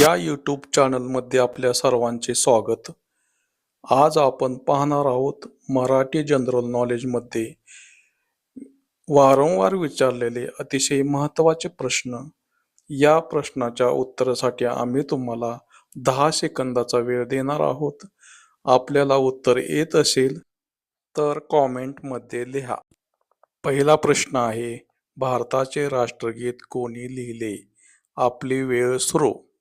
या यूट्यूब चॅनलमध्ये आपल्या सर्वांचे स्वागत. आज आपण पाहणार आहोत मराठी जनरल नॉलेजमध्ये वारंवार विचारलेले अतिशय महत्त्वाचे प्रश्न. या प्रश्नाच्या उत्तरासाठी आम्ही तुम्हाला दहा सेकंदाचा वेळ देणार आहोत. आपल्याला उत्तर येत असेल तर कॉमेंटमध्ये लिहा. पहिला प्रश्न आहे भारताचे राष्ट्रगीत कोणी लिहिले? आपली वेळ सुरू.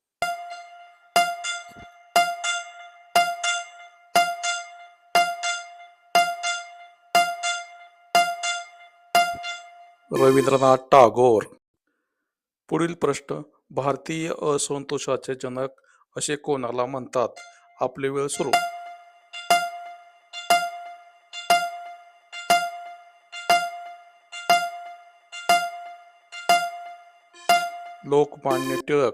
रवींद्रनाथ टागोर. पुढील प्रश्न भारतीय असंतोषाचे जनक असे कोणाला म्हणतात? आपली वेळ सुरू. लोकमान्य टिळक.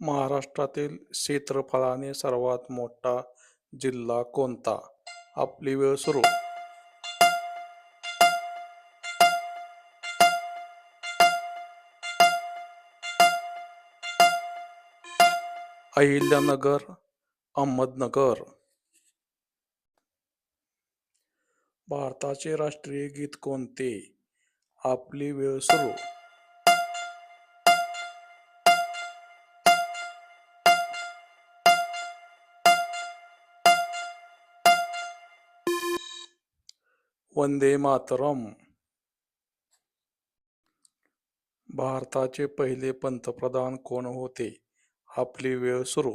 महाराष्ट्रातील क्षेत्रफळाने सर्वात मोठा जिल्हा कोणता? आपली वेळ सुरू. अहिल्यानगर अहमदनगर. भारताचे राष्ट्रीय गीत कोणते? आपली वेळ सुरू. वंदे मातरम. भारताचे पहिले पंतप्रधान कोण होते? आपली वेळ सुरू.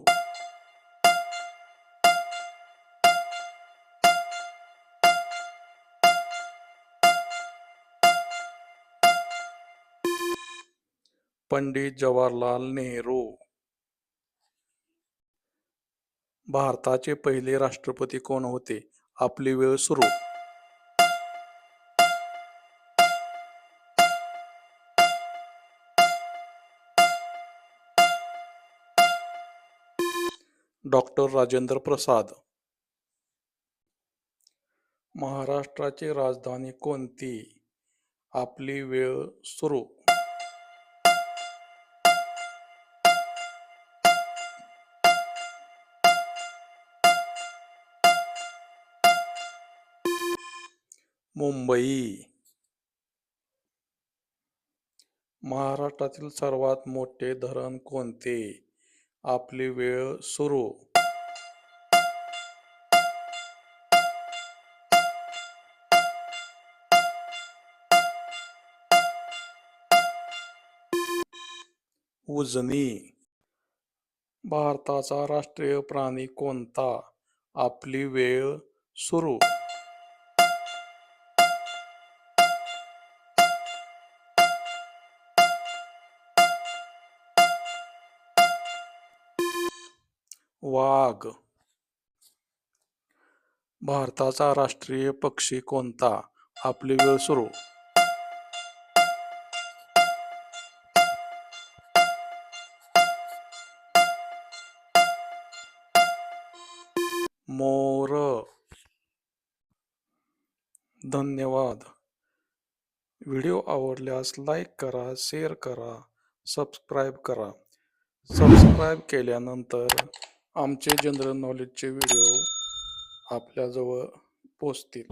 पंडित जवाहरलाल नेहरू. भारताचे पहिले राष्ट्रपती कोण होते? आपली वेळ सुरू. डॉक्टर राजेंद्र प्रसाद. महाराष्ट्राची राजधानी कोणती? आपली वेळ सुरू. मुंबई. महाराष्ट्रातील सर्वात मोठे धरण कोणते? आपली वेळ सुरू. उजनी. भारताचा राष्ट्रीय प्राणी कोणता? आपली वेळ सुरू. वाघ. भारताचा राष्ट्रीय पक्षी कोणता? आपली वेळ सुरू. मोर. धन्यवाद. व्हिडिओ आवडल्यास लाईक करा शेअर करा सबस्क्राईब करा. सबस्क्राईब केल्यानंतर आमचे जनरल नॉलेजचे व्हिडिओ आपल्याजवळ पोचतील.